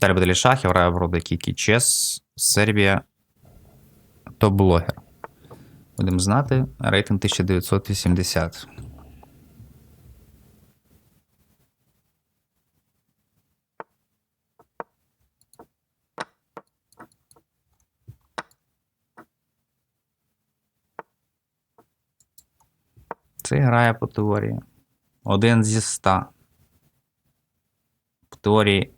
Далі буде шахів, грає вроде Кікі Чес, Сербія, топ-блогер. Будемо знати, рейтинг 1980. Це грає по теорії. Один зі ста. По теорії,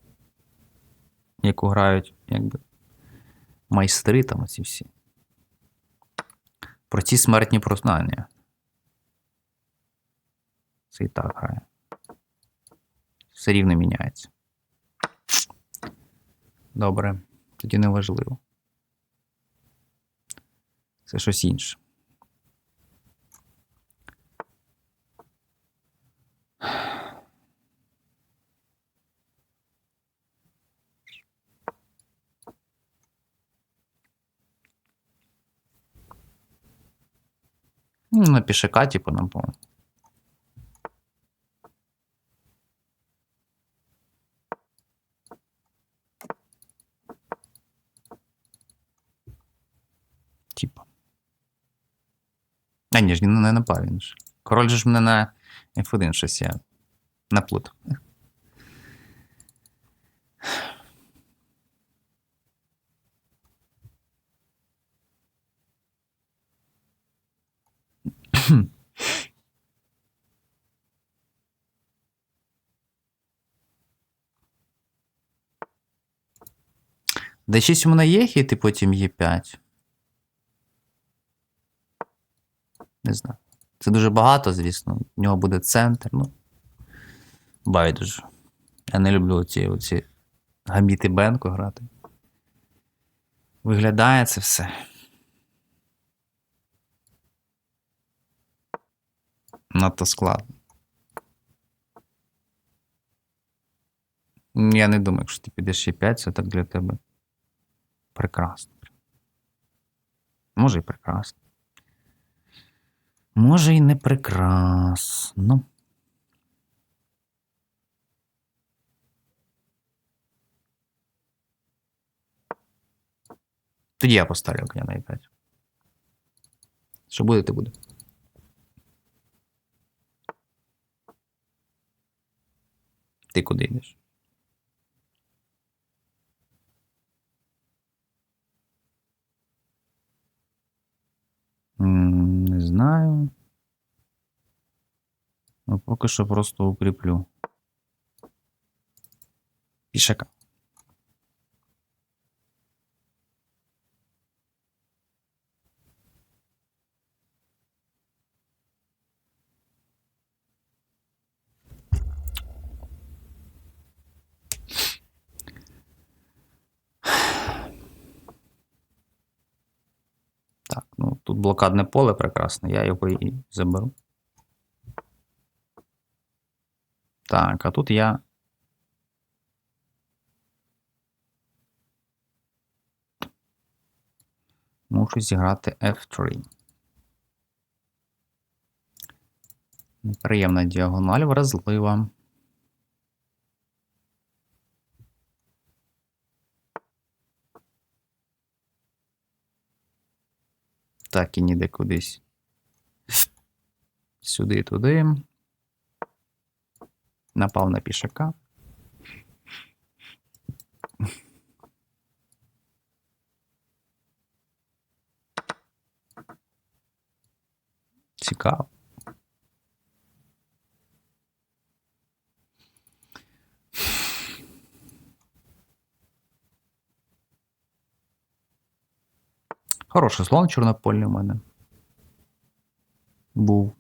яку грають якби майстри там оці всі. Про ці смертні прознання. Це і так грає. Все рівно міняється. Добре. Тоді не важливо. Це щось інше. Ну, на пішака, типу, нам по. Типа. А ні ж, не напав він ж. Король же ж мене на F1 щось я наплутав. D6 у мене є хід, і потім є 5. Не знаю. Це дуже багато, звісно. В нього буде центр, ну. Байдуже. Я не люблю оці, оці гаміти Бенко грати. Виглядає це все. Надто складно. Я не думаю, якщо ти підеш ще 5, це так для тебе прекрасно. Може і прекрасно. Може і не прекрасно. Тоді я поставлю коня на i5. Що буде, то буде. Ти куди йдеш? Не знаю. Ну, поки що просто укріплю. Пішака. Так, ну тут блокадне поле прекрасне, я його і заберу. Так, а тут я. Мушу зіграти F3. Неприємна діагональ вразлива. Так, і ніде кудись. Сюди, туди. Напав на пішака. Цікаво. Хороший слон чорнопольний у мене. Був.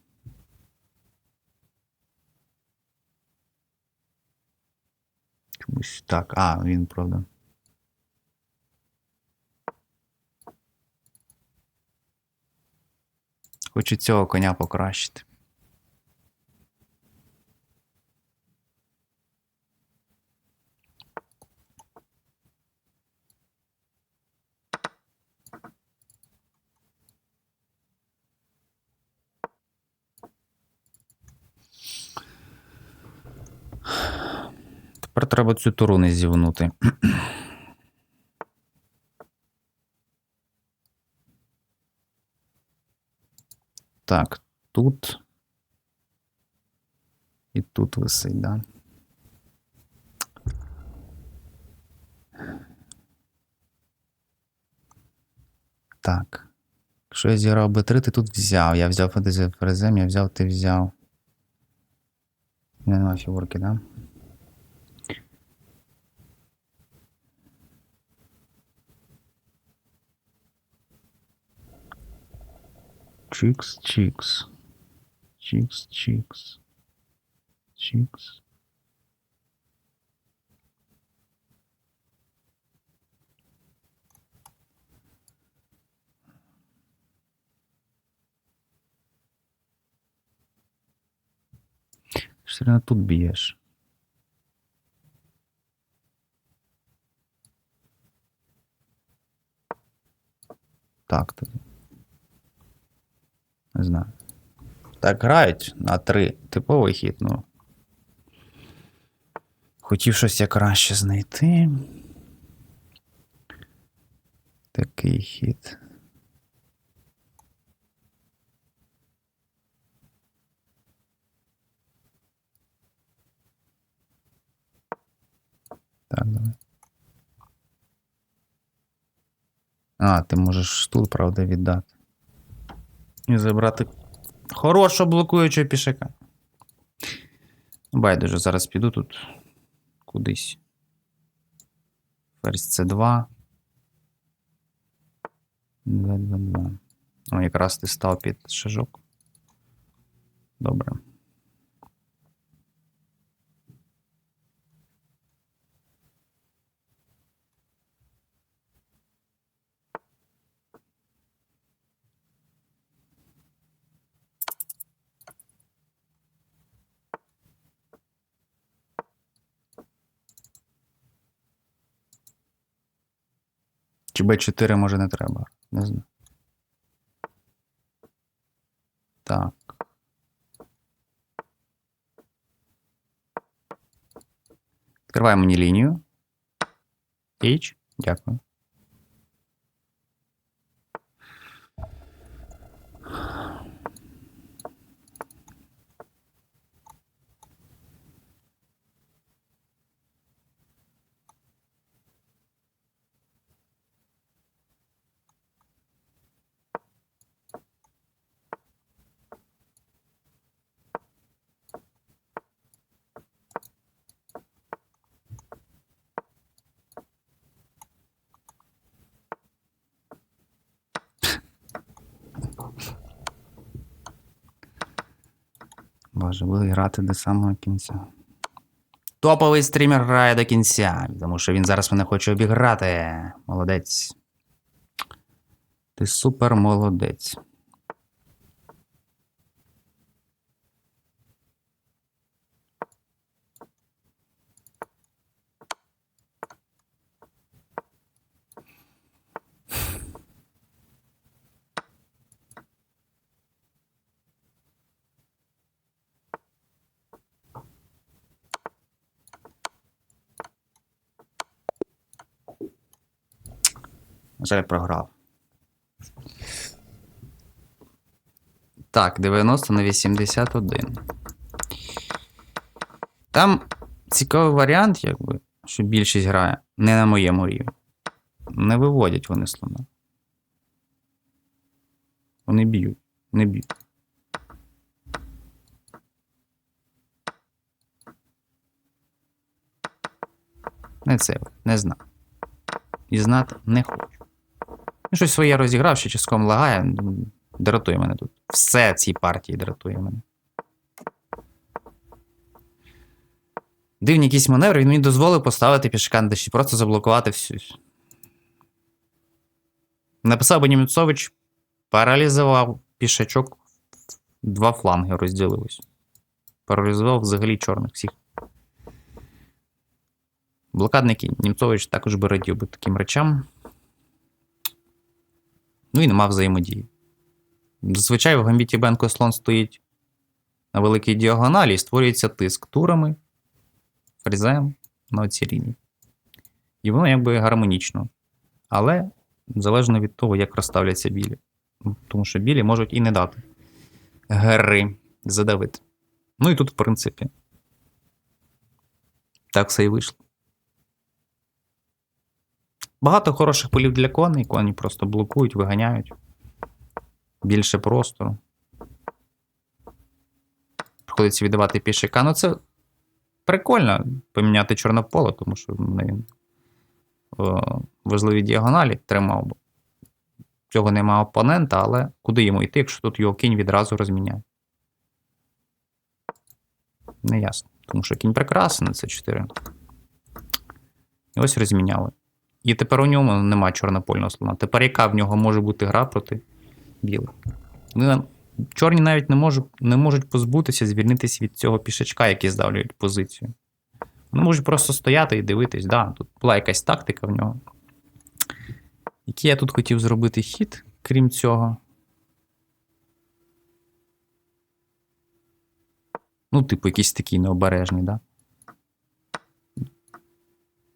Чомусь так. А, він, правда. Хочу цього коня покращити. Тепер треба цю туру не зівнути. Так, тут. І тут висить, да? Так. Якщо я зіграв Б3, ти тут взяв. Я взяв фентезі фрезем, я взяв, ти взяв. Не Нема фігурки, да? Чикс, чикс. Чикс, чикс. Чикс. Все одно тут б'єш. Так, тоді. Не знаю. Так, грають на 3. Типовий хід, ну. Хотів щось я краще знайти. Такий хід. Так, давай. А, ти можеш тут, правда, віддати. І забрати хорошого блокуючого пішака. Байдуже, зараз піду тут кудись. Ферзь c 2. 2, 2, 2. О, якраз ти став під шажок. Добре. Чи Б4 може не треба? Не знаю. Так. Відкриваємо мені лінію. H. Дякую. Боже, буду грати до самого кінця. Топовий стрімер грає до кінця, тому що він зараз мене хоче обіграти. Молодець. Ти супер молодець. На жаль, програв. Так, 90 на 81. Там цікавий варіант, якби, що більшість грає не на моєму рівні. Не виводять вони слона. Вони б'ють, не б'ють. Не це, не знаю. І знати не хочу. Ну, щось своє розіграв, що часком лагає. Дратує мене тут. Все в партії дратує мене. Дивні якісь маневри, він мені дозволив поставити пішка на деші, просто заблокувати всю. Написав би Німцович, паралізував пішачок, два фланги розділились. Паралізував взагалі чорних всіх. Блокадники Німцович також би радів би таким речам. І нема взаємодії. Зазвичай в гамбіті Бенко слон стоїть на великій діагоналі і створюється тиск турами, фрізем. на цій лінії. І воно якби гармонічно. Але залежно від того, як розставляться білі. Тому що білі можуть і не дати гри задавити. Ну і тут, в принципі, так все і вийшло. Багато хороших полів для коней, коні просто блокують, виганяють. Більше простору. Приходиться віддавати пішака. Ну, це прикольно поміняти чорне поле, тому що він важливі діагоналі тримав. Цього нема опонента, але куди йому йти, якщо тут його кінь відразу розміняє? Не ясно. Тому що кінь прекрасний, це 4. І ось розміняли. І тепер у ньому нема чорнопольного слона. Тепер яка в нього може бути гра проти білих? Чорні навіть не, можуть, не можуть позбутися, звільнитися від цього пішачка, який здавлюють позицію. Вони можуть просто стояти і дивитись. Да, тут була якась тактика в нього. Який я тут хотів зробити хід, крім цього. Ну, типу, якийсь такий необережний, да?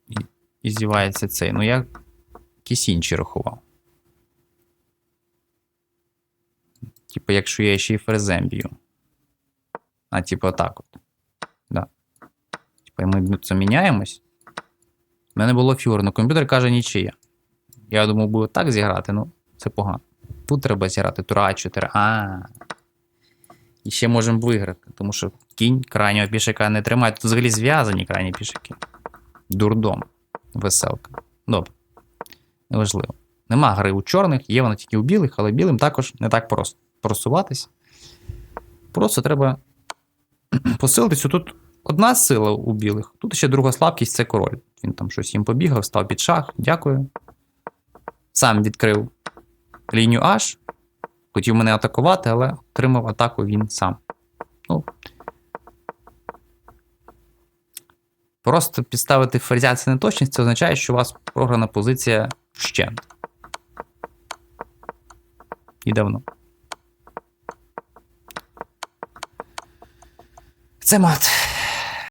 І, і зівається цей. Ну, я якісь інші рахував. Типу, якщо я ще й ферзем б'ю. А, типу, отак от. Да. Типу, ми це міняємось. У мене було фюр, але комп'ютер каже нічия. Я думав, буде так зіграти, ну, це погано. Тут треба зіграти тура А4. А. І ще можемо виграти, тому що кінь крайнього пішака не тримає. Тут взагалі зв'язані крайні пішаки. Дурдом. Веселка. Добре. Неважливо. Нема гри у чорних, є вона тільки у білих, але білим також не так просто просуватись. Просто треба посилитися. Тут одна сила у білих, тут ще друга слабкість це король. Він там щось їм побігав, став під шах. Дякую. Сам відкрив лінію H. Хотів мене атакувати, але отримав атаку він сам. Ну, Просто підставити ферзя це неточність, це означає, що у вас програна позиція вщент. І давно. Це мат.